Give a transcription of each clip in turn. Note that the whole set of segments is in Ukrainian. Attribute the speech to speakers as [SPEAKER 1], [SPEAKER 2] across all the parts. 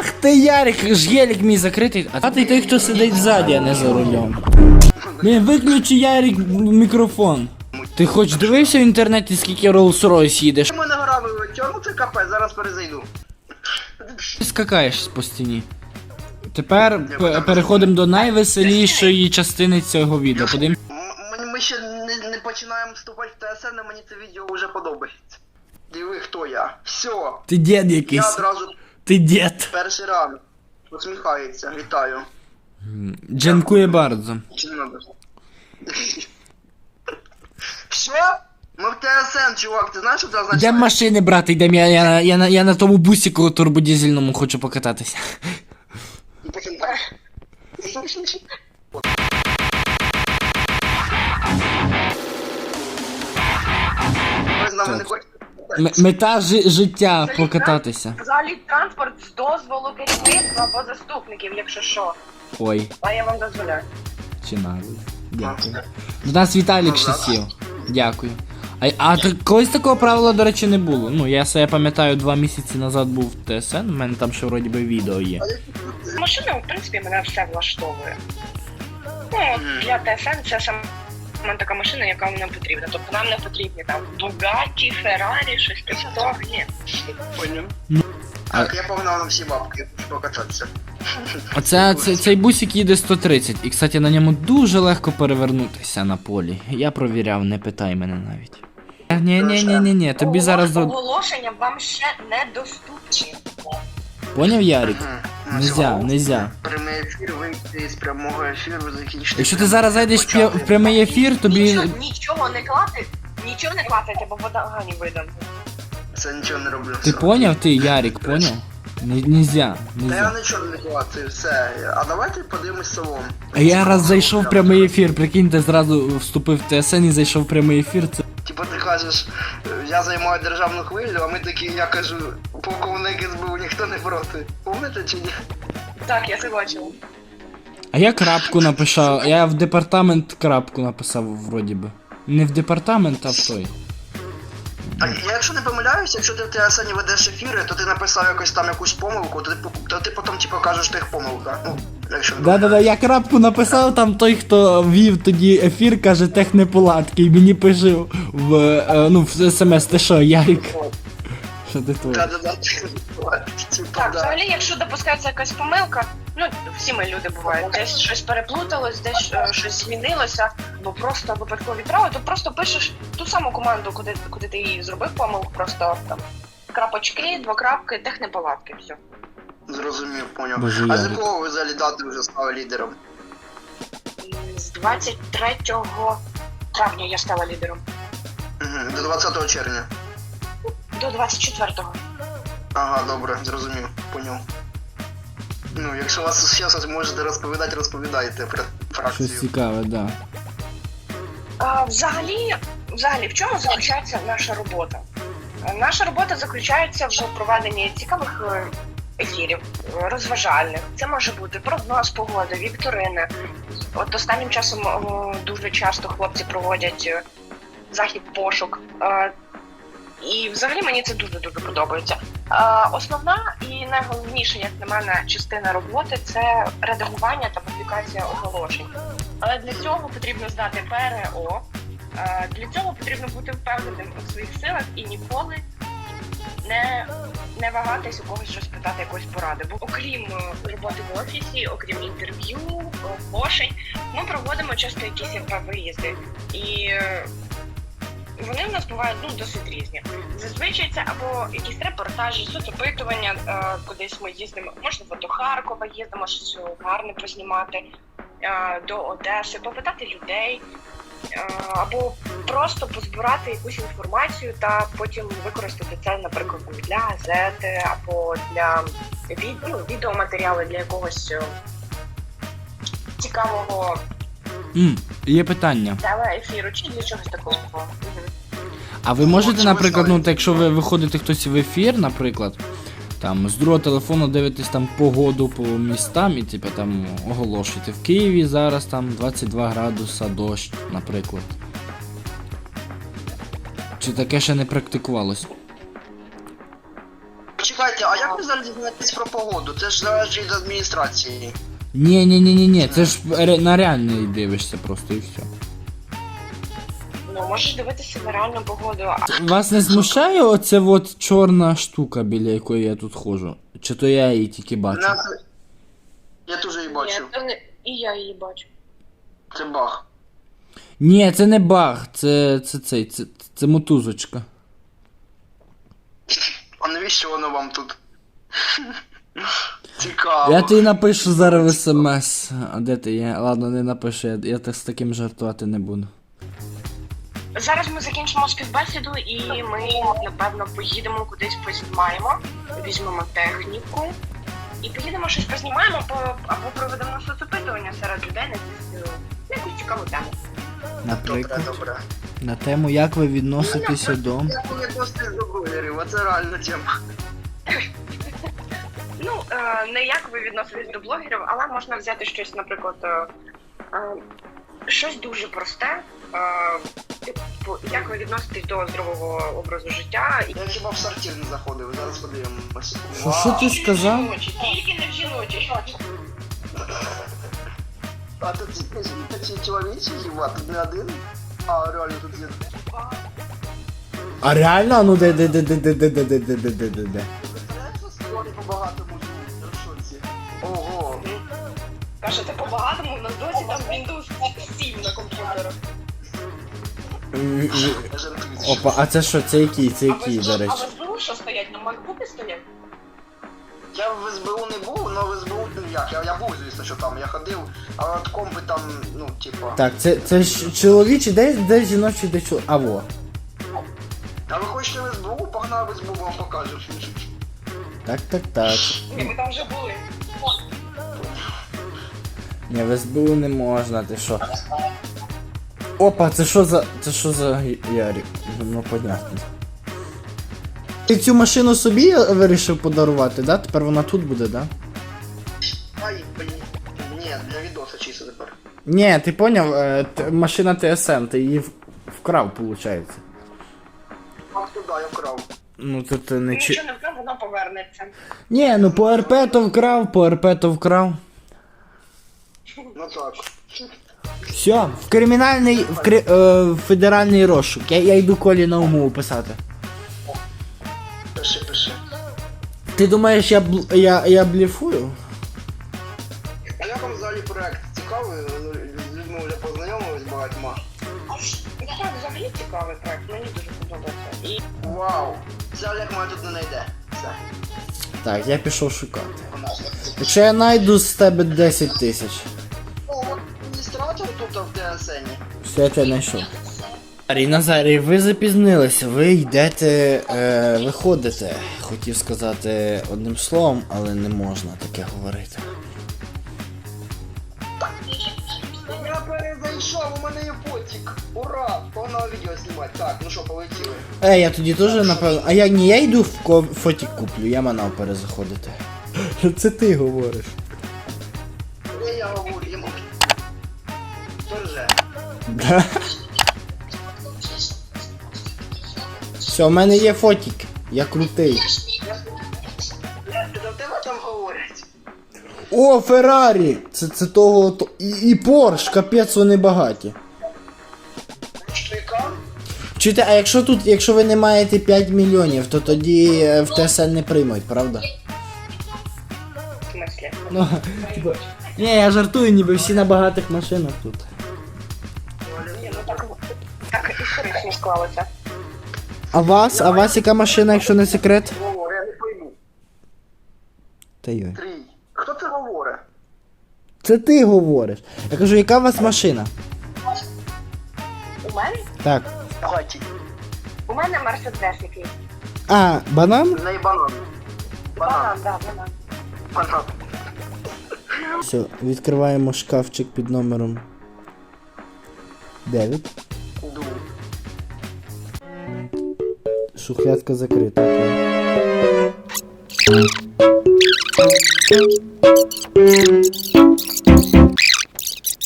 [SPEAKER 1] Ах ти Ярик, ж гелік мій закритий. А ти той, хто сидить ззаді, а не за рулем. Блін, виключи Ярик мікрофон. Ти хоч дивився в інтернеті, скільки Rolls-Royce їдеш?
[SPEAKER 2] У мене гора вилетіла, ну це капець, зараз перезайду.
[SPEAKER 1] Ти скакаєш по стіні. Тепер п- переходимо до найвеселішої частини цього відео. Подивим.
[SPEAKER 2] Ми, ми ще не, не починаємо вступати в ТСН, мені це відео вже подобається. Диви, хто я. Все.
[SPEAKER 1] Ти дід
[SPEAKER 2] Я
[SPEAKER 1] якийсь.
[SPEAKER 2] одразу
[SPEAKER 1] Ти дід.
[SPEAKER 2] перший ранок. Усміхається, вітаю.
[SPEAKER 1] Джанкує bardzo.
[SPEAKER 2] Чи не надо? Що? Ми в ТСН, чувак, ти знаєш, що це означає?
[SPEAKER 1] Йдемо машини брати, йдемо. Я, я, я, на- я на тому бусику турбодізельному хочу покататися.
[SPEAKER 2] Ви з нами не хочете?
[SPEAKER 1] М- мета жи- життя покататися.
[SPEAKER 3] Взагалі транспорт з дозволу керівництва або заступників, якщо що.
[SPEAKER 1] Ой,
[SPEAKER 3] А я вам дозволяю.
[SPEAKER 1] чи нагло. Дякую. До нас Віталік ще сів. Дякую. А, а колись такого правила, до речі, не було. Ну, я себе пам'ятаю, два місяці назад був в ТСН, у мене там ще вроді би відео є.
[SPEAKER 3] З машиною, в принципі, мене все влаштовує. Ну, от для ТСН це саме така машина, яка нам потрібна. Тобто нам не потрібні там Бугаті, Феррарі, щось таке. Ні.
[SPEAKER 2] Поняв. Так, я погнав на всі бабки, щоб покататися.
[SPEAKER 1] Оце, це, цей бусик їде 130, і, кстати, на ньому дуже легко перевернутися на полі. Я провіряв, не питай мене навіть. Ні, ні, ні, ні, ні, тобі зараз до.
[SPEAKER 3] Оголошення вам ще недоступні.
[SPEAKER 1] Поняв, Ярик? Нельзя, нельзя.
[SPEAKER 2] Прямий ефір, вийти з прямого ефіру, закінчити.
[SPEAKER 1] Якщо ти зараз зайдеш в пря- в прямий ефір, тобі.
[SPEAKER 3] Нічого, нічого не клати, нічого не клацайте, бо вода гані видам.
[SPEAKER 2] Це нічого не роблю.
[SPEAKER 1] Ти
[SPEAKER 2] все.
[SPEAKER 1] поняв, ти, Ярик, поняв? Нельзя,
[SPEAKER 2] Та я
[SPEAKER 1] нельзя.
[SPEAKER 2] нічого не клацаю, все. А давайте подивимось салон.
[SPEAKER 1] А я раз зайшов в прямий ефір, прикиньте, зразу вступив в ТСН і зайшов в прямий ефір. Це
[SPEAKER 2] Типа ти кажеш, я займаю державну хвилю, а ми такі, я кажу, полковник СБУ ніхто не проти. Помните чи ні?
[SPEAKER 3] Так, я це бачила.
[SPEAKER 1] А я крапку написав. Я в департамент крапку написав, вроді би. Не в департамент, а в той.
[SPEAKER 2] А я якщо не помиляюсь, якщо ти в ТСН ведеш ефіри, то ти написав якось там якусь помилку, то ти, по- то ти потім типу кажеш, що їх помилка. Ну, якщо не
[SPEAKER 1] Да-да-да, я крапку написав, там той, хто вів тоді ефір, каже технеполадки, і мені пише в, е, ну, в смс, ти що, Ярик? Що ти тут?
[SPEAKER 2] Да-да-да.
[SPEAKER 3] Так, взагалі, якщо допускається якась помилка, ну всі ми люди бувають, десь щось переплуталось, десь е, щось змінилося, або просто випадкові трави, то просто пишеш ту саму команду, куди, куди ти її зробив помилку, просто там крапочки, двокрапки, технеполадки, все.
[SPEAKER 2] Зрозумів, поняв.
[SPEAKER 1] Боже,
[SPEAKER 2] а з якого ви взагалі дати вже стали лідером?
[SPEAKER 3] З 23 травня я стала лідером.
[SPEAKER 2] До 20 червня.
[SPEAKER 3] До 24-го.
[SPEAKER 2] Ага, добре, зрозумів, поняв. Ну, якщо у вас ще щось можете розповідати, розповідайте про фракцію.
[SPEAKER 1] Щось цікаве, да.
[SPEAKER 3] А, взагалі, взагалі, в чому заключається наша робота? Е, Наша робота заключається в проведенні цікавих е, ефірів, е, розважальних. Це може бути прогноз погоди, вікторини. От останнім часом дуже часто хлопці проводять е, захід пошук. Е, І взагалі мені це дуже дуже подобається. Е, Основна і найголовніша, як на мене, частина роботи це редагування та публікація оголошень. Але для цього потрібно знати ПРО. Е, Для цього потрібно бути впевненим у своїх силах і ніколи не, не вагатись у когось щось питати якоїсь поради. Бо окрім е, роботи в офісі, окрім інтерв'ю, оголошень, ми проводимо часто якісь яка виїзди. І вони в нас бувають ну, досить різні. Зазвичай це або якісь репортажі, соцопитування, е, кудись ми їздимо, можливо, до Харкова їздимо, щось гарне познімати е, до Одеси, попитати людей, е, або просто позбирати якусь інформацію та потім використати це, наприклад, для газети або для від, ну, відеоматеріалу для якогось цікавого
[SPEAKER 1] М, є питання.
[SPEAKER 3] телеефіру чи для чогось такого. Мгм.
[SPEAKER 1] А ви можете, наприклад, ну,
[SPEAKER 2] смисл.
[SPEAKER 1] якщо ви виходите хтось в ефір, наприклад, там з другого телефону дивитесь там погоду по містам і типу там оголошуєте. В Києві зараз там 22 градуса дощ, наприклад. Чи таке ще не практикувалось?
[SPEAKER 2] чекайте, а як ви взагалі дізнаєтесь про погоду? Це ж залежить від адміністрації.
[SPEAKER 1] Ні, ні, ні, ні, ні, це ж ре- на реальний дивишся просто і все.
[SPEAKER 3] Ну, можеш дивитися на реальну погоду. А
[SPEAKER 1] Вас не смущає оце от чорна штука, біля якої я тут ходжу? Чи то я її тільки бачу?
[SPEAKER 2] Нас... Я теж її бачу.
[SPEAKER 3] Ні, то не- і я її бачу.
[SPEAKER 2] Це баг.
[SPEAKER 1] Ні, це не баг, це це цей, це, це мотузочка.
[SPEAKER 2] А навіщо воно вам тут? Цікаво.
[SPEAKER 1] Я тобі напишу зараз в смс. А де ти є? Ладно, не напишу, я, я так з таким жартувати не буду.
[SPEAKER 3] Зараз ми закінчимо співбесіду і ми, напевно, поїдемо кудись познімаємо, візьмемо техніку і поїдемо щось познімаємо по- або проведемо соцопитування серед людей на якусь, е, на якусь цікаву тему.
[SPEAKER 1] Наприклад,
[SPEAKER 2] добре.
[SPEAKER 1] на тему, як ви відноситеся до.
[SPEAKER 2] Як ви відноситесь до? Оце реальна тема.
[SPEAKER 3] Ну, е, не як ви відноситесь до блогерів, але можна взяти щось, наприклад, е, е, щось дуже просте. Е, типу, як ви відноситесь до здорового образу життя
[SPEAKER 2] Я хіба в сортир не заходив, зараз подивимося.
[SPEAKER 1] Що, що ти сказав?
[SPEAKER 3] тільки не в жіночі.
[SPEAKER 2] А тут такі чоловічі хіба, тут не один. А, реально тут є.
[SPEAKER 1] А реально? Ну де де де де де де де де де де де де де
[SPEAKER 2] Представляєш,
[SPEAKER 3] Кажете, по-багатому в нас досі там Windows 7 на комп'ютерах.
[SPEAKER 1] Опа, а це що, це який? Це
[SPEAKER 3] А
[SPEAKER 1] який,
[SPEAKER 3] ви
[SPEAKER 1] до
[SPEAKER 3] а
[SPEAKER 1] речі?
[SPEAKER 3] ви СБУ що стоять? На MacBook стоять?
[SPEAKER 2] Я в СБУ не був, але в СБУ ну як, я, я був, звісно, що там, я ходив, а от компи там, ну, типа.
[SPEAKER 1] Так, це, це ж чоловічий, де, де жіночий, де чоловічий? А во.
[SPEAKER 2] А ви хочете в СБУ? Погнали в СБУ, вам покажу.
[SPEAKER 1] Так, так, так.
[SPEAKER 3] Ні, ми там вже були.
[SPEAKER 1] Ні, в СБУ не можна, ти що? Опа, це що за. Це що за Ярик? Ну понятно. Ти цю машину собі вирішив подарувати, да? Тепер вона тут буде, да?
[SPEAKER 2] Ай, блін. Ні, для відоса чисто тепер.
[SPEAKER 1] Ні, ти поняв, е, т- машина ТСН, ти її в- вкрав, виходить.
[SPEAKER 2] А туди я вкрав.
[SPEAKER 1] Ну то ти не чи.
[SPEAKER 3] Нічого не вкрав, вона повернеться.
[SPEAKER 1] Ні, ну по РП то вкрав, по РП то вкрав.
[SPEAKER 2] Ну так.
[SPEAKER 1] Все, в кримінальний, в, кри, е, в федеральний розшук. Я, я йду колі на умову писати.
[SPEAKER 2] Пиши, пиши.
[SPEAKER 1] Ти думаєш, я, бл- я, я бліфую?
[SPEAKER 2] А як вам взагалі проект цікавий? З людьми вже познайомились багатьма.
[SPEAKER 3] Так, взагалі цікавий проект, мені дуже подобається. І
[SPEAKER 2] Вау! Це Олег мене тут не знайде. Все.
[SPEAKER 1] Так, я пішов шукати.
[SPEAKER 2] Вона ж.
[SPEAKER 1] Якщо я знайду з тебе 10 тисяч,
[SPEAKER 2] в
[SPEAKER 1] все я тебе знайшов. Назарій, Назарій, ви запізнилися, ви йдете, е, виходите. Хотів сказати одним словом, але не можна таке говорити.
[SPEAKER 2] Я перезайшов, у мене є потік. Ура! Погнали відео знімати. Так, ну що, полетіли.
[SPEAKER 1] Е, я тоді теж напевно. А я ні, я йду в ко- фотік куплю, я манав перезаходити. Це ти говориш. Да. Все, у мене є фотік. Я крутий. О, Феррарі! Це, це того. То... І, і Порш, капець вони багаті. Чуєте, а якщо тут, якщо ви не маєте 5 мільйонів, то тоді е, в ТСН не приймуть, правда?
[SPEAKER 3] в.
[SPEAKER 1] Ну, типа. Ні, я жартую, ніби всі на багатих машинах тут.
[SPEAKER 3] Склалося.
[SPEAKER 1] А вас? А вас яка машина, якщо не секрет?
[SPEAKER 2] Говори, я не пойму.
[SPEAKER 1] Та йой.
[SPEAKER 2] Трій. Хто це говорить?
[SPEAKER 1] Це ти говориш. Я кажу, яка у вас машина?
[SPEAKER 3] У мене?
[SPEAKER 1] Так.
[SPEAKER 2] Хаті.
[SPEAKER 3] У мене мерседес який.
[SPEAKER 1] А, банан?
[SPEAKER 2] В неї банан. Банан.
[SPEAKER 3] Банан, да, банан.
[SPEAKER 2] Банан.
[SPEAKER 1] Все, відкриваємо шкафчик під номером 9. Шухлядка закрита.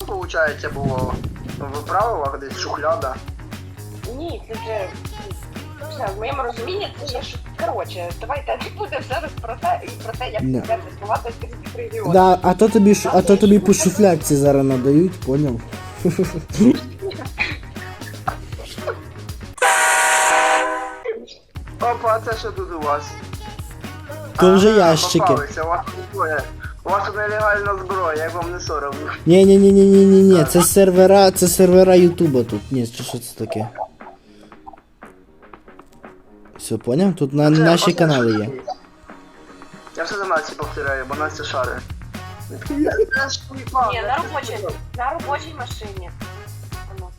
[SPEAKER 2] Получається було в правилах десь шухляда.
[SPEAKER 3] Ні, це вже. Не знаю, в моєму розумінні це є шу- коротше, давайте не будемо зараз про те і про те, як
[SPEAKER 4] Не.
[SPEAKER 3] себе тестувати різних регіонів.
[SPEAKER 4] Да, а то тобі ж, а то тобі по шуфлядці зараз надають, поняв?
[SPEAKER 2] Опа, це що тут у вас?
[SPEAKER 4] То вже ящики.
[SPEAKER 2] попалися, У вас зброя. У вас тут нелегальна зброя, як вам не соромно.
[SPEAKER 4] Ні, ні, ні, ні, ні, ні, ні, це сервера, це сервера Ютуба тут. Ні, чи що це таке? Все, поняв? Тут на
[SPEAKER 2] Це,
[SPEAKER 4] наші
[SPEAKER 2] оце
[SPEAKER 4] канали є.
[SPEAKER 2] Я все за Насті повторяю, бо Настя шари.
[SPEAKER 3] Ні, на робочій, на робочій машині. Воно.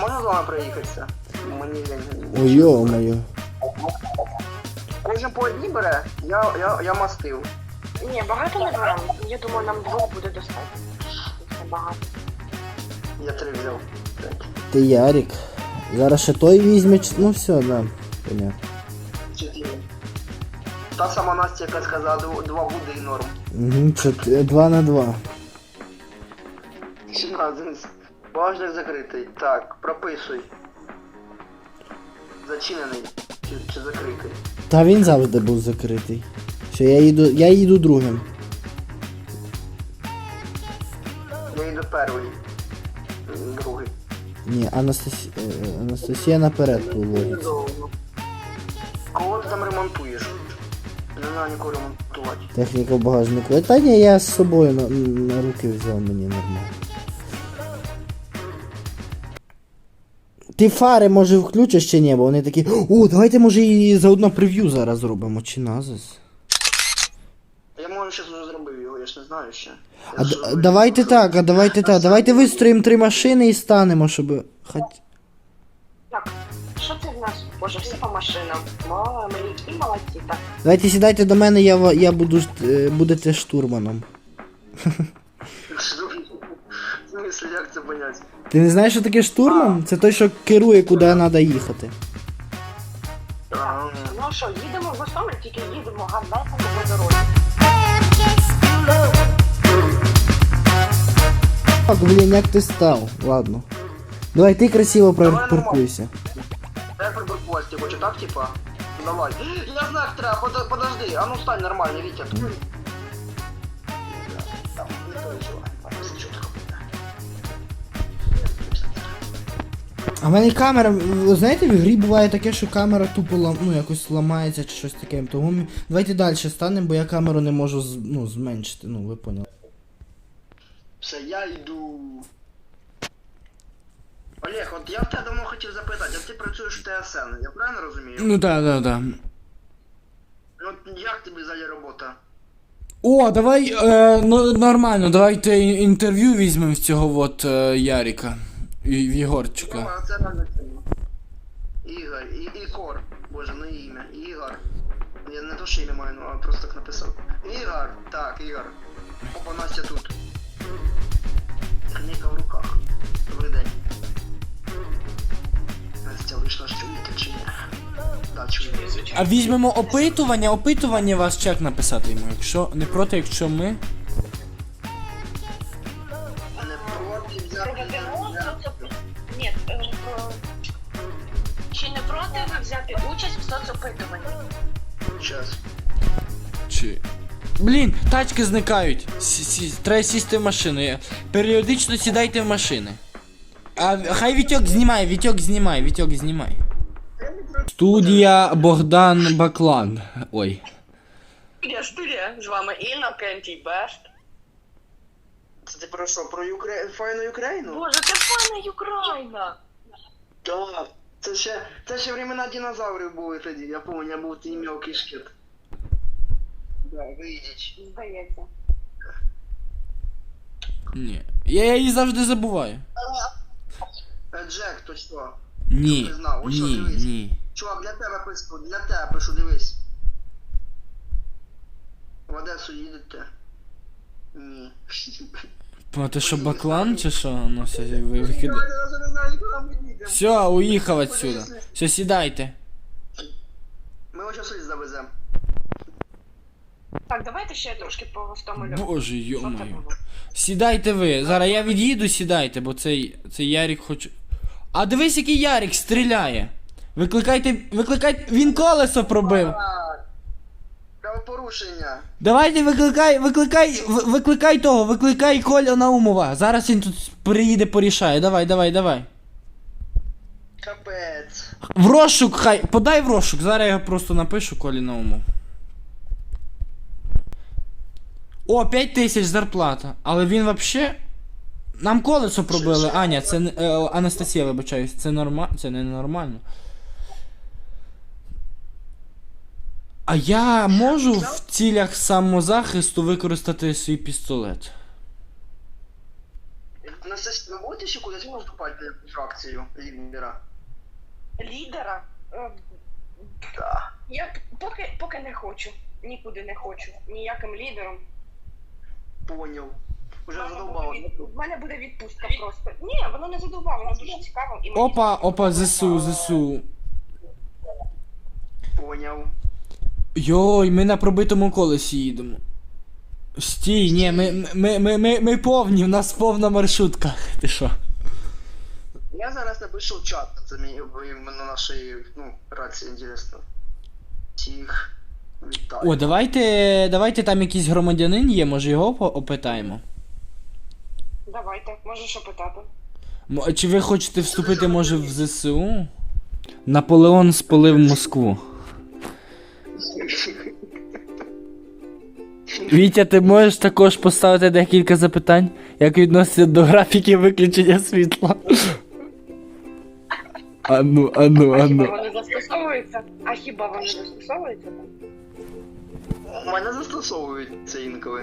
[SPEAKER 2] Можна з вами проїхатися? Мені лень.
[SPEAKER 4] Ой, йо-моє.
[SPEAKER 2] Кожен по одній бере, я, я, я мастив.
[SPEAKER 3] Ні, багато не беремо. Я думаю, нам двох буде достатньо. Це багато.
[SPEAKER 2] Я три взяв.
[SPEAKER 4] Ти Ярик. Зараз ще той візьме, чи- ну все, да. Понятно.
[SPEAKER 2] Чотири. Та сама Настя, яка сказала, дв- два буде і норм.
[SPEAKER 4] Угу, чот... два на два.
[SPEAKER 2] 17. Багажник закритий. Так, прописуй. Зачинений. Чи, чи закритий?
[SPEAKER 4] Та він завжди був закритий. Все, я їду, я їду другим.
[SPEAKER 2] Я йду перший. Другий.
[SPEAKER 4] Ні, Анастасія, Анастасія наперед.
[SPEAKER 2] Недовго. Кого ти там ремонтуєш? Не треба нікого ремонтувати.
[SPEAKER 4] Техніка в багажнику. Та ні, я з собою на, на руки взяв мені нормально. Ти фари може включиш чи ні, бо вони такі. О, давайте може і заодно прев'ю зараз зробимо, чи назис.
[SPEAKER 2] Я можу щось вже зробив його, я ж не знаю ще.
[SPEAKER 4] А д-
[SPEAKER 2] зробив.
[SPEAKER 4] давайте так, а давайте так. Давайте вистроїмо три машини і станемо, щоб. Хоч...
[SPEAKER 3] Так, що це в нас? Боже, всі по машинам. Мало, ми і молодці, так.
[SPEAKER 4] Давайте сідайте до мене, я, ва- я буду ж- е, будете штурманом.
[SPEAKER 2] В смысле, як це понять?
[SPEAKER 4] Ти не знаєш, що таке штурман? Це той, що керує, куди треба їхати.
[SPEAKER 2] А,
[SPEAKER 3] Ну що, їдемо в Гостомель, тільки їдемо гарненько по дорозі.
[SPEAKER 4] Так, блін, як ти став? Ладно. Давай ти красиво
[SPEAKER 2] Давай,
[SPEAKER 4] пар- паркуйся.
[SPEAKER 2] Дай приборкувати, хочу так, типа? Давай. Я знаю, як треба, Под- подожди, а ну стань нормально, Вітя.
[SPEAKER 4] А в мене камера, знаєте, в грі буває таке, що камера тупо лам, ну, якось ламається чи щось таке. Тому ми- давайте далі станемо, бо я камеру не можу з- ну, зменшити, ну ви поняли.
[SPEAKER 2] Все, я йду. Олег, от я в тебе давно хотів запитати, а ти працюєш в ТСН, я правильно розумію?
[SPEAKER 1] Ну так, так, так.
[SPEAKER 2] Ну, як тобі взагалі робота?
[SPEAKER 1] О, давай е, ну, нормально, давайте інтерв'ю візьмемо в цього от е, Ярика. І, в Єгорчика.
[SPEAKER 2] Ну, а це реально тема. Ігор, і, Ігор. Боже, ну ім'я. Ігор. Я не то, що ім'я маю, ну, а просто так написав. Ігор, так, Ігор. Опа, Настя тут. Книга в руках. Добрий день. Настя вийшла з чуєте чи ні? Да.
[SPEAKER 1] А візьмемо опитування, опитування вас чек написати йому. Якщо не проти, якщо ми.
[SPEAKER 3] Участь в соцопитуванні?
[SPEAKER 2] Час.
[SPEAKER 1] Чи. Блін, тачки зникають. Сі- сі- Треба сісти в машину. Періодично сідайте в машини. А хай Вітьок знімає, Вітьок знімає, Вітьок знімає. Студія Богдан Баклан. Ой.
[SPEAKER 3] Студія, студія, з вами Інна Кенті Бест.
[SPEAKER 2] Це ти про що? Про Юкре... файну Україну?
[SPEAKER 3] Боже, це файна Україна!
[SPEAKER 2] Так. Це ще, це ще времена динозаврів були тоді, я пам'ятаю, я був той мелкий шкіт. Да, вийдіть.
[SPEAKER 3] Здається.
[SPEAKER 1] Ні. Я її завжди забуваю.
[SPEAKER 2] Е, Джек, то що?
[SPEAKER 1] Ні.
[SPEAKER 2] Не знав, ось що,
[SPEAKER 1] Ні,
[SPEAKER 2] дивись.
[SPEAKER 1] ні.
[SPEAKER 2] Чувак, для тебе пишу, для тебе пишу, дивись. В Одесу їдете? Ні.
[SPEAKER 1] А ти що, Баклан чи що? Ну, все, ви викидай. Все, уїхав отсюда. Все, сідайте.
[SPEAKER 2] Ми ось щось завеземо.
[SPEAKER 3] Так, давайте ще трошки по Гостомелю.
[SPEAKER 1] Боже, йомаю. Сідайте ви. Зараз я від'їду, сідайте, бо цей, цей Ярик хоче. А дивись, який Ярик стріляє. Викликайте, викликайте, він колесо пробив.
[SPEAKER 2] Так. Правопорушення.
[SPEAKER 1] Давайте викликай, викликай, в- викликай того, викликай Коля Наумова. Зараз він тут приїде порішає. Давай, давай, давай.
[SPEAKER 2] Капець.
[SPEAKER 1] В розшук хай, подай в розшук, зараз я його просто напишу Колі Наумов. О, 5 тисяч зарплата. Але він вообще. Нам колесо пробили, Аня, це не- е, Анастасія, вибачаюсь, це нормально. Це не нормально. А я можу в цілях самозахисту використати свій пістолет.
[SPEAKER 2] Анастасія, ви будете ще кудись вступати в фракцію лідера?
[SPEAKER 3] Лідера. Е,
[SPEAKER 2] Так.
[SPEAKER 3] Я поки, поки не хочу. Нікуди не хочу. Ніяким лідером.
[SPEAKER 2] Поняв. Уже
[SPEAKER 3] мене
[SPEAKER 2] задовбало.
[SPEAKER 3] буде від- В мене буде відпустка просто. Ні, воно не задовбало, воно дуже цікаво. І мені
[SPEAKER 1] Опа, опа, ЗСУ, ЗСУ.
[SPEAKER 2] Поняв.
[SPEAKER 1] Йой, ми на пробитому колесі їдемо. Стій, ні, ми, ми, ми, ми, ми повні, в нас повна маршрутка. Ти що?
[SPEAKER 2] Я зараз напишу в чат, це мені на нашій ну, рації інтересно. Всіх вітаю.
[SPEAKER 1] О, давайте, давайте там якийсь громадянин є, може його опитаємо.
[SPEAKER 3] Давайте, можеш опитати.
[SPEAKER 1] М- Чи ви хочете вступити, може, в ЗСУ? Наполеон спалив Москву. Вітя, ти можеш також поставити декілька запитань, як відноситься до графіки виключення світла. Ану, ану,
[SPEAKER 3] А хіба
[SPEAKER 1] ану.
[SPEAKER 3] вони застосовуються? А хіба вони застосовуються там?
[SPEAKER 2] У мене застосовують це інколи.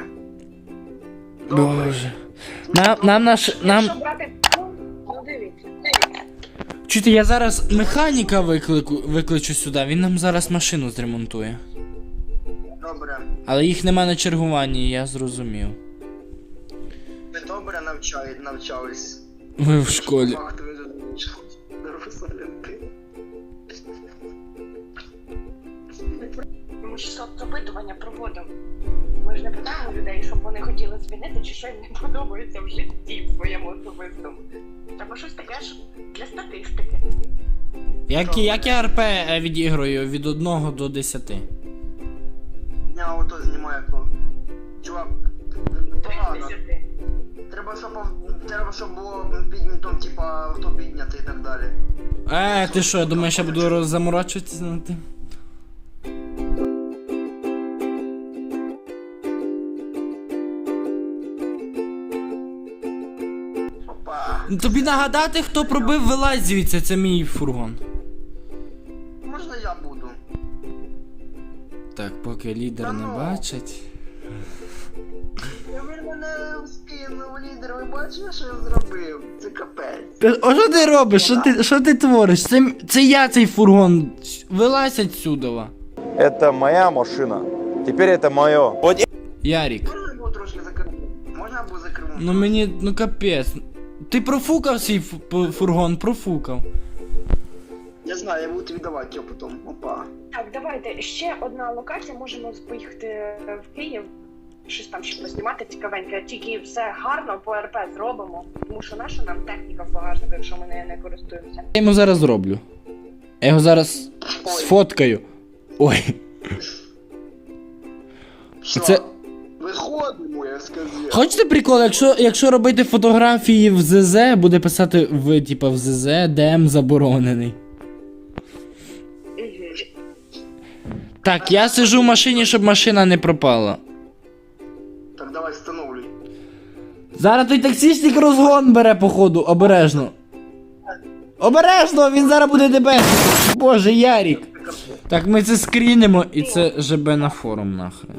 [SPEAKER 2] Добре.
[SPEAKER 1] Боже. Нам, нам наш. Нам.
[SPEAKER 3] Якщо брати, ну, ну дивіться.
[SPEAKER 1] Чуєте, я зараз механіка виклику, викличу сюди, він нам зараз машину зремонтує.
[SPEAKER 2] Добре.
[SPEAKER 1] Але їх нема на чергуванні, я зрозумів.
[SPEAKER 2] Ви добре навчають, навчались.
[SPEAKER 1] Ви в школі.
[SPEAKER 3] Ми ж соцопитування проводимо. Ми ж не питаємо людей, щоб вони хотіли змінити, чи що їм не подобається в житті своєму особистому. Треба щось таке ж для статистики.
[SPEAKER 1] Як, як я РП е, відіграю від 1 до 10?
[SPEAKER 2] Я авто знімаю то. Чувак, погано. Треба, щоб, треба, щоб було піднято, типа, авто підняти і так далі.
[SPEAKER 1] Е, ти що, я думаю, я буду роз- заморачуватися над тим? Ну, Тобі нагадати, хто пробив вилазь звідси, це мій фургон. Поки лідер не бачить.
[SPEAKER 2] Я він мене скинув лідер, ви бачили, що я зробив? Це капець.
[SPEAKER 1] А що ти робиш? Що ти, що ти твориш? Це, це я цей фургон. Вилазь отсюда.
[SPEAKER 5] Это моя машина. Теперь это мое.
[SPEAKER 1] Ярік.
[SPEAKER 2] Можна було трошки закрити? Можна було закрити?
[SPEAKER 1] Ну мені, ну капець. Ти профукав свій фу- фургон, профукав.
[SPEAKER 2] Я знаю, я буду віддавати його потім. Опа.
[SPEAKER 3] Так, давайте ще одна локація. Можемо поїхати в Київ. Щось там ще познімати цікавеньке, тільки все гарно по РП зробимо, тому що наша нам техніка в багажнику, якщо ми нею не користуємося.
[SPEAKER 1] Я йому зараз зроблю. Я його зараз сфоткаю. Ой.
[SPEAKER 2] Що?
[SPEAKER 1] Це-
[SPEAKER 2] Виходимо, я сказав.
[SPEAKER 1] Хочете прикол, якщо, якщо робити фотографії в ЗЗ, буде писати в, типа, в ЗЗ ДМ заборонений. Так, я сижу в машині, щоб машина не пропала.
[SPEAKER 2] Так, давай встановлюй.
[SPEAKER 1] Зараз той таксістик розгон бере, походу, обережно. Обережно, він зараз буде тебе. Боже, Ярік. Так, ми це скрінемо і це ЖБ на форум нахрен.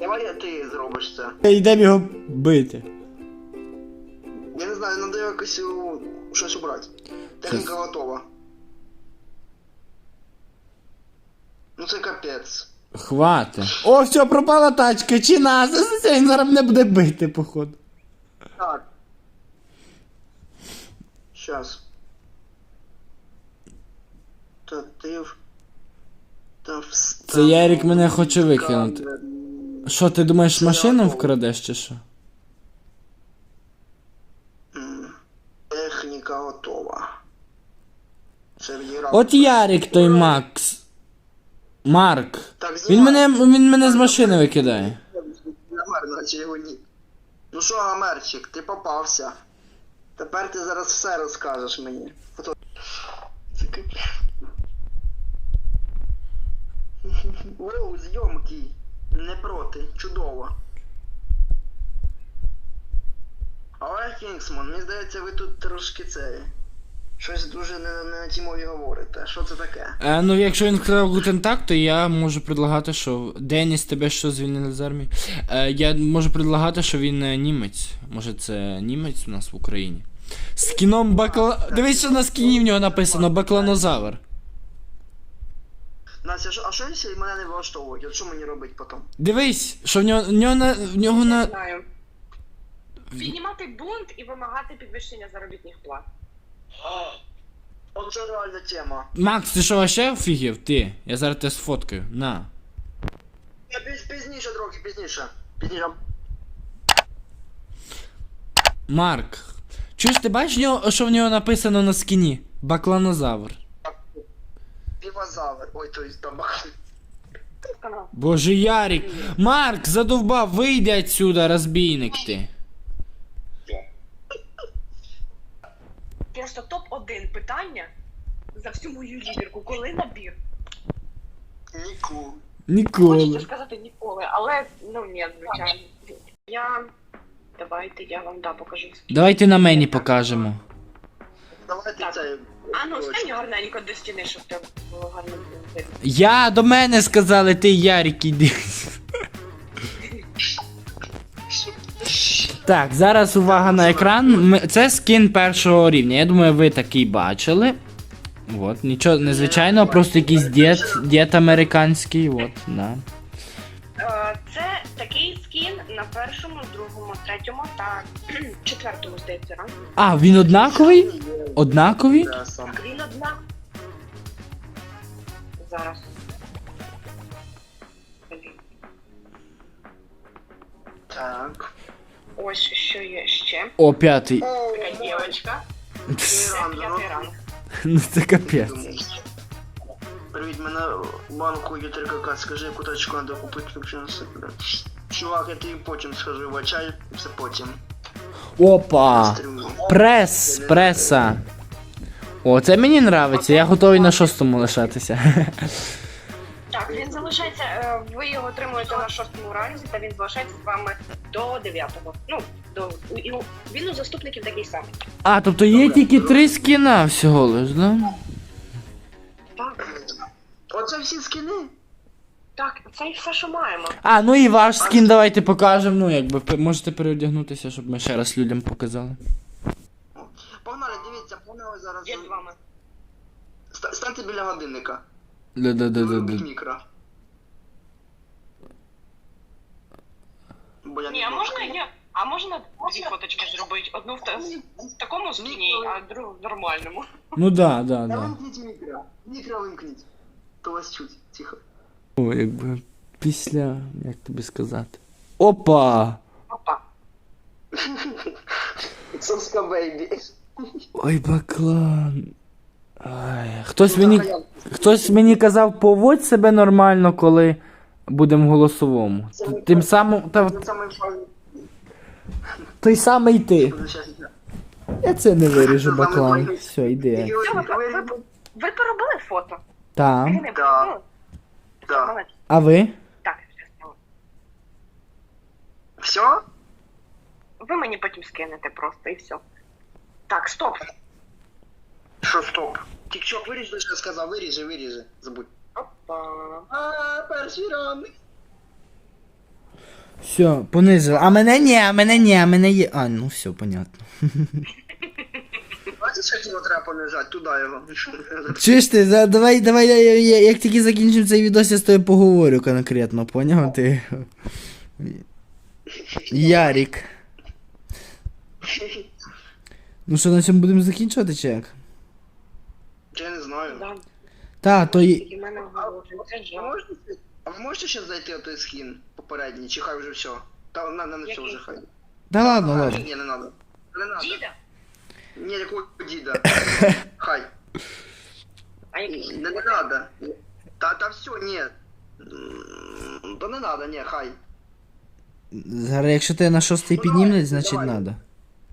[SPEAKER 2] Давай ти зробиш це.
[SPEAKER 1] Йдемо його бити.
[SPEAKER 2] Я не знаю, треба якось щось убрати. Техніка готова. Ну це капець.
[SPEAKER 1] Хвати. О, все, пропала тачка, чи нас? Він зараз мене буде бити, походу.
[SPEAKER 2] Так. Щас. Татив. Та
[SPEAKER 1] Це Ярік мене хоче викинути. Що, ти думаєш, машину вкрадеш чи що?
[SPEAKER 2] Техніка готова. Що я.
[SPEAKER 1] От Ярик той Макс. Марк.
[SPEAKER 2] Так,
[SPEAKER 1] Він мене, він мене з машини викидає.
[SPEAKER 2] Намер, наче його ні. Ну що, Гамерчик, ти попався. Тепер ти зараз все розкажеш мені. Капець. Воу, зйомки. Не проти. Чудово. Але Кінгсман, мені здається, ви тут трошки це. Щось дуже не, не на тій мові говорите. Що це таке?
[SPEAKER 1] Е, ну, якщо він сказав Гутен так, то я можу предлагати, що Деніс тебе що звільнили з армії. Е, я можу предлагати, що він е, німець. Може це німець у нас в Україні. З кіном бакла. Дивись, що на скіні в нього написано бакланозавр.
[SPEAKER 2] Настя, що- а що якщо мене не влаштовують? От що мені робити потім?
[SPEAKER 1] Дивись, що в нього, в нього на. В нього
[SPEAKER 3] Не
[SPEAKER 1] на.
[SPEAKER 3] знаю. Піднімати бунт і вимагати підвищення заробітних плат.
[SPEAKER 2] Оце реальна тема.
[SPEAKER 1] Макс, ти що вообще офігів? Ти? Я зараз тебе сфоткаю. На.
[SPEAKER 2] Я піз, пізніше трохи, пізніше. Пізніше.
[SPEAKER 1] Марк. Чуєш, ти бачиш, в нього, що в нього написано на скіні? Бакланозавр.
[SPEAKER 2] Півозавр. Ой, то есть там.
[SPEAKER 1] Боже Ярик. Марк, задовбав, вийди отсюда, розбійник ти.
[SPEAKER 3] Просто топ-1 питання за всю мою лідерку. Коли набір?
[SPEAKER 2] Ніку.
[SPEAKER 3] Хочеться
[SPEAKER 1] Ніколи.
[SPEAKER 3] сказати ніколи, але ну ні, звичайно. Я. Давайте я вам да покажу.
[SPEAKER 1] Давайте на мені покажемо.
[SPEAKER 2] Давайте
[SPEAKER 3] Так.
[SPEAKER 2] це.
[SPEAKER 3] А ну стань гарненько до стіни, щоб тебе було гарно видно.
[SPEAKER 1] Я до мене сказали, ти Ярик іди. Так, зараз увага на екран. Це скін першого рівня. Я думаю, ви такий бачили. От, нічого незвичайного, просто якийсь дід, дід американський, от, да.
[SPEAKER 3] Е, Це такий скін на першому, другому, третьому та четвертому, здається, ранку.
[SPEAKER 1] А, він однаковий? Однаковий?
[SPEAKER 2] Да, сам.
[SPEAKER 3] Так, він однак. Зараз.
[SPEAKER 2] Так.
[SPEAKER 3] Ось що є ще.
[SPEAKER 1] О, п'ятий.
[SPEAKER 2] О,
[SPEAKER 3] Така дівчинка. П'ятий
[SPEAKER 2] ну.
[SPEAKER 3] ранг.
[SPEAKER 1] Ну це капець.
[SPEAKER 2] Привіт, мене банку є ЮТРКК, скажи, яку тачку треба купити, якщо не секрет. Чувак, я тобі потім скажу, вачай, це потім.
[SPEAKER 1] Опа! Прес, преса. О, це мені нравиться, я готовий на шостому лишатися.
[SPEAKER 3] Так, він залишається, е, ви його отримуєте на шостому ранзі, та він залишається з вами до дев'ятого. Ну, до і у- він у заступників такий самий.
[SPEAKER 1] А, тобто є тільки три скіна всього лиш, да?
[SPEAKER 3] Так,
[SPEAKER 2] Оце всі скини.
[SPEAKER 3] так, це і все, що маємо.
[SPEAKER 1] А, ну і ваш скін давайте покажемо. Ну, якби пе- можете переодягнутися, щоб ми ще раз людям показали.
[SPEAKER 2] Погнали, дивіться, погнали зараз.
[SPEAKER 3] Я з вами.
[SPEAKER 2] Ста- Станьте біля годинника.
[SPEAKER 1] Да-да-да-да-да.
[SPEAKER 2] Мікро. Бо я
[SPEAKER 3] Ні,
[SPEAKER 2] не
[SPEAKER 3] а можна я. А можна дві фоточки зробити? Одну в, та- в такому скіні, а другу в нормальному.
[SPEAKER 1] Ну да, да, да.
[SPEAKER 2] вимкніть мікро. Мікро вимкніть. То вас чуть. Тихо.
[SPEAKER 1] О, якби після, як тобі сказати. Опа!
[SPEAKER 3] Опа.
[SPEAKER 2] Соска бейбі.
[SPEAKER 1] Ой, баклан. Ай, хтось мені. Хтось мені казав, поводь себе нормально, коли будемо в голосовому. Т- Тим самим. Та,
[SPEAKER 2] Це файне.
[SPEAKER 1] той самий ти. Я це не виріжу, баклан. Все, йди.
[SPEAKER 3] Все, ви, ви, ви, ви поробили фото?
[SPEAKER 1] Там.
[SPEAKER 3] Ірина, ви
[SPEAKER 2] Да.
[SPEAKER 3] поробили?
[SPEAKER 2] Да.
[SPEAKER 3] Молодець.
[SPEAKER 1] А ви?
[SPEAKER 3] Так, все стало.
[SPEAKER 2] Все?
[SPEAKER 3] Ви мені потім скинете просто і все. Так, стоп.
[SPEAKER 2] Що стоп? Тік-чок виріж, що я сказав, виріжи, виріжи. Забудь. А, перший раунд.
[SPEAKER 4] Все, понизили. А мене ні, а мене ні, а мене є. А, ну все, понятно.
[SPEAKER 2] Бачиш, як його треба понижати? Туди його.
[SPEAKER 4] Чуєш ти, за- давай, давай, я, я, я, як тільки закінчимо цей відос, я з тобою поговорю конкретно, поняв ти? Ярік. Ну що, на цьому будемо закінчувати чи як?
[SPEAKER 2] Я не знаю.
[SPEAKER 3] Да.
[SPEAKER 4] Та, то й.
[SPEAKER 3] В мене голові
[SPEAKER 2] Ви можете, а ви можете ще зайти в той скін попередній, чи хай вже все? Та на, на, на все
[SPEAKER 3] Який?
[SPEAKER 2] вже хай.
[SPEAKER 4] Та ладно,
[SPEAKER 2] А,
[SPEAKER 4] ладно.
[SPEAKER 2] Ні, не надо. Не надо.
[SPEAKER 3] Діда?
[SPEAKER 2] Ні, якого діда. Хай.
[SPEAKER 3] А який?
[SPEAKER 2] Не, не надо. Та, та все, ні. М, Та не надо, ні, хай.
[SPEAKER 1] Зараз, якщо ти на шостий
[SPEAKER 2] Ну, давай,
[SPEAKER 1] значить
[SPEAKER 2] давай.
[SPEAKER 1] надо.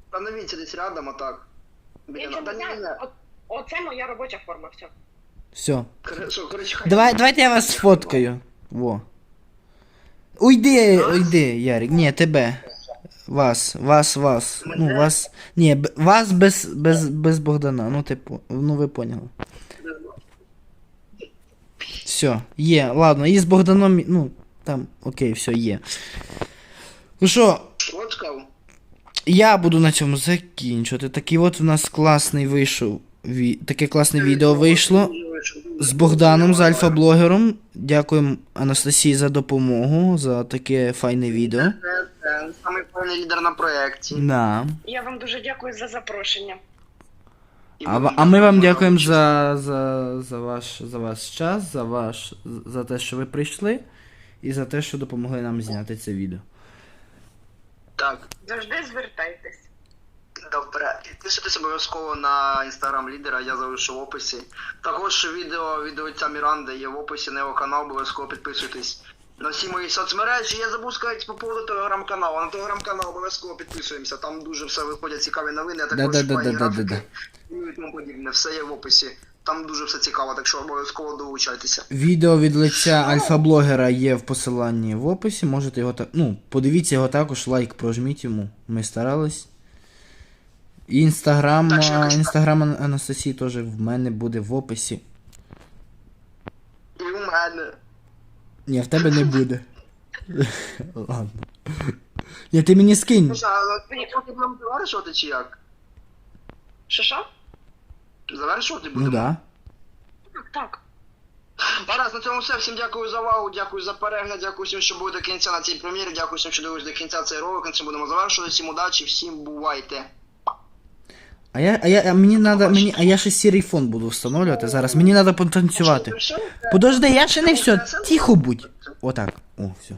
[SPEAKER 2] Становіться десь рядом, а так. Біля нас. Та ні, ні, ні.
[SPEAKER 3] От, оце моя робоча форма, все.
[SPEAKER 1] Все.
[SPEAKER 2] Хорошо, коротше, хай.
[SPEAKER 1] Давай, давайте я вас сфоткаю. Во. Уйди, уйди, Ярик. Ні, тебе. Вас, вас, вас. Ну, вас. Ні, б- вас без, без, без Богдана. Ну, типу, ну ви поняли. Все, є, ладно, і з Богданом, ну, там, окей, все, є. Ну що,
[SPEAKER 2] Фоткав.
[SPEAKER 1] я буду на цьому закінчувати. Такий от у нас класний вийшов. Ві... Таке класне відео вийшло. З Богданом, з альфа-блогером. Дякуємо Анастасії за допомогу, за таке файне відео.
[SPEAKER 2] Самий повний лідер на проєкті.
[SPEAKER 1] Да.
[SPEAKER 3] Я вам дуже дякую за запрошення.
[SPEAKER 1] А, ва- а ми вам дякуємо за, за, за, ваш, за ваш час, за, ваш, за те, що ви прийшли, і за те, що допомогли нам зняти це відео.
[SPEAKER 2] Так.
[SPEAKER 3] Завжди звертайтесь.
[SPEAKER 2] Добре, підписуйтесь обов'язково на інстаграм лідера, я залишу в описі. Також відео від отця Міранди є в описі на його канал, обов'язково підписуйтесь. На всі мої соцмережі. Я забув сказати по поводу телеграм-каналу. На телеграм-канал обов'язково підписуємося. Там дуже все виходять цікаві новини, а також файні графіки і тому подібне. Все є в описі. Там дуже все цікаво, так що обов'язково долучайтеся.
[SPEAKER 1] Відео від лиця альфа-блогера є в посиланні в описі. Можете його так. Ну, подивіться його також, лайк прожміть йому. Ми старались. І Інстаграм, інстаграм Анастасії теж в мене буде в описі.
[SPEAKER 2] І у мене.
[SPEAKER 1] Ні, в тебе не буде. Ладно. Ні, ти мені скинь.
[SPEAKER 2] Ну, що, а поки будемо завершувати чи як?
[SPEAKER 3] Що що?
[SPEAKER 2] Завершувати будемо?
[SPEAKER 1] Ну да.
[SPEAKER 3] Так, так.
[SPEAKER 2] Гаразд, на цьому все. Всім дякую за увагу, дякую за перегляд, дякую всім, що були до кінця на цій прем'єрі, дякую всім, що дивились до кінця цей ролик. На цьому будемо завершувати. Всім удачі, всім бувайте.
[SPEAKER 1] А я, а я, а мені надо, мені, а я ще сірий фон буду встановлювати зараз. Мені треба потанцювати. Подожди, я ще не все. Тихо будь. Отак. О, все.